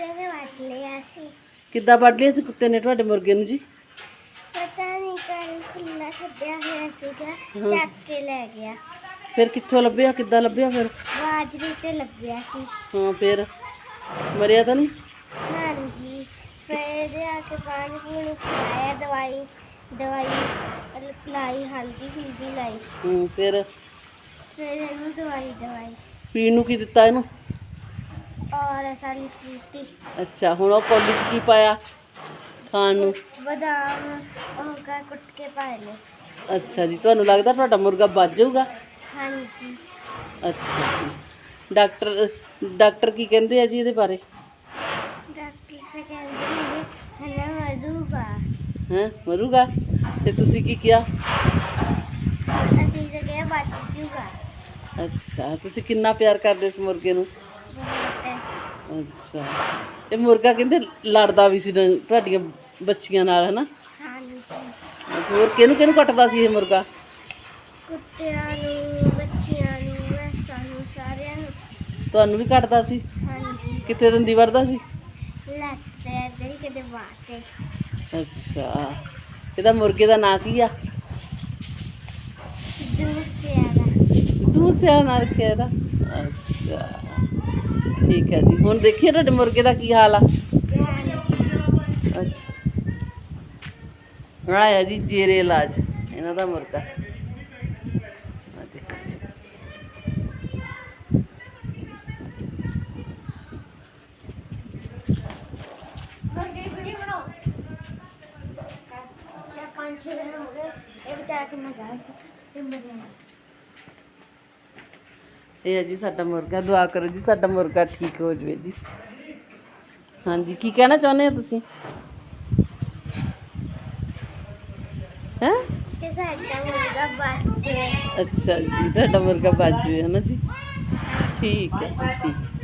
ਕੁੱਤੇ ਨੇ ਵੱਟ ਲਿਆ ਸੀ। ਕਿੱਦਾਂ ਵੱਢ ਲਿਆ ਸੀ ਕੁੱਤੇ ਨੇ ਤੁਹਾਡੇ ਮੁਰਗੇ ਨੂੰ ਜੀ? ਪਤਾ ਨਹੀਂ ਕੱਲ ਖੁੱਲਾ ਛੱਡਿਆ ਹੋਇਆ ਸੀਗਾ ਚੱਕ ਕੇ ਲੈ ਗਿਆ। ਫਿਰ ਕਿੱਥੋਂ ਲੱਭਿਆ ਕਿੱਦਾਂ ਲੱਭਿਆ ਫਿਰ? ਬਾਜਰੀ ਤੇ ਲੱਭਿਆ ਸੀ। ਹਾਂ ਫਿਰ ਮਰਿਆ ਤਾਂ ਨਹੀਂ ਹਾਂਜੀ ਫਿਰ ਆ ਕੇ ਪਾਣੀ ਪੂਣੀ ਪਿਲਾਇਆ ਦਵਾਈ ਦਵਾਈ ਮਤਲਬ ਪਿਲਾਈ ਹਲਦੀ ਹੁਲਦੀ ਲਾਈ। ਹੂੰ ਫਿਰ ਫਿਰ ਇਹਨੂੰ ਦਵਾਈ ਦਵਾਈ। ਪੀਣ ਨੂੰ ਕੀ ਦਿੱਤਾ ਇਹਨੂੰ? ਔਰ ਅੱਛਾ ਹੁਣ ਉਹ ਕੌਲੀ 'ਚ ਕੀ ਪਾਇਆ ਖਾਣ ਨੂੰ? ਬਦਾਮ ਉਹ ਕਾ ਕੁੱਟ ਕੇ ਪਾ ਲੈ ਅੱਛਾ ਜੀ ਤੁਹਾਨੂੰ ਲੱਗਦਾ ਤੁਹਾਡਾ ਮੁਰਗਾ ਬਚ ਜਾਊਗਾ? ਹਾਂਜੀ। ਅੱਛਾ ਜੀ। ਡਾਕਟਰ ਡਾਕਟਰ ਕੀ ਕਹਿੰਦੇ ਆ ਜੀ ਇਹਦੇ ਬਾਰੇ? ਡਾਕਟਰ ਤੇ ਕਹਿੰਦੇ ਨੇ ਹਨਾ ਮਰੂਗਾ। ਹੈ ਮਰੂਗਾ? ਤੇ ਤੁਸੀਂ ਕੀ ਕਿਹਾ? ਅਸੀਂ ਤਾਂ ਕਿਹਾ ਬਚ ਜੂਗਾ। ਅੱਛਾ ਤੁਸੀਂ ਕਿੰਨਾ ਪਿਆਰ ਕਰਦੇ ਇਸ ਮੁਰਗੇ ਨੂੰ? ਅੱਛਾ। ਇਹ ਮੁਰਗਾ ਕਹਿੰਦੇ ਲੜਦਾ ਵੀ ਸੀ ਨਾ ਤੁਹਾਡੀਆਂ ਬੱਚੀਆਂ ਨਾਲ ਹਨਾ? ਹਾਂਜੀ। ਹੋਰ ਕਿਹਨੂੰ ਕਿਹਨੂੰ ਕੱਟਦਾ ਸੀ ਇਹ ਮੁਰਗਾ? ਕੁੱਤਿਆਂ ਨੂੰ ਬੱਚਿਆਂ ਨੂੰ ਮੈਸਾਂ ਨੂੰ ਸਾਰਿਆਂ ਨੂੰ। ਤੁਹਾਨੂੰ ਵੀ ਕੱਟਦਾ ਸੀ? ਹਾਂਜੀ। ਕਿੱਥੇ ਦੰਦੀ ਵੜਦਾ ਸੀ? ਲੱਤੇ ਦੇ ਕਿਤੇ ਬਾਤੇ ਅੱਛਾ। ਇਹਦਾ ਮੁਰਗੇ ਦਾ ਨਾਂ ਕੀ ਆ? ਸਿੱਧੂ ਸਿਆ ਨਾਂ ਰੱਖਿਆ ਇਹਦਾ? ਅੱਛਾ। ਠੀਕ ਹੈ ਜੀ। ਹੁਣ ਦੇਖੀਏ ਤੁਹਾਡੇ ਮੁਰਗੇ ਦਾ ਕੀ ਹਾਲ ਆ। ਆਇਆ ਜੀ, ਜੇਰੇ ਇਲਾਜ। ਇਹਨਾਂ ਦਾ ਮੁਰਗਾ। ਪੰਜ ਛੇ ਦਿਨ ਹੋ ਗਏ। ਇਹ ਵਿਚਾਰਾ ਕਿੰਨਾ ਗਾ ਤੇ ਮਰਿਆ ਇਹ ਹੈ ਜੀ ਸਾਡਾ ਮੁਰਗਾ ਦੁਆ ਕਰੋ ਜੀ ਸਾਡਾ ਮੁਰਗਾ ਠੀਕ ਹੋ ਜਵੇ ਜੀ। ਹਾਂਜੀ ਕੀ ਕਹਿਣਾ ਚਾਹੁੰਦੇ ਹੋ ਤੁਸੀਂ? ਹੈ? ਕਿ ਸਾਡਾ ਮੁਰਗਾ ਬਚ ਅੱਛਾ ਜੀ ਤੁਹਾਡਾ ਮੁਰਗਾ ਬਚ ਜਵੇ ਹੈ ਨਾ ਜੀ? ਠੀਕ ਹੈ ਠੀਕ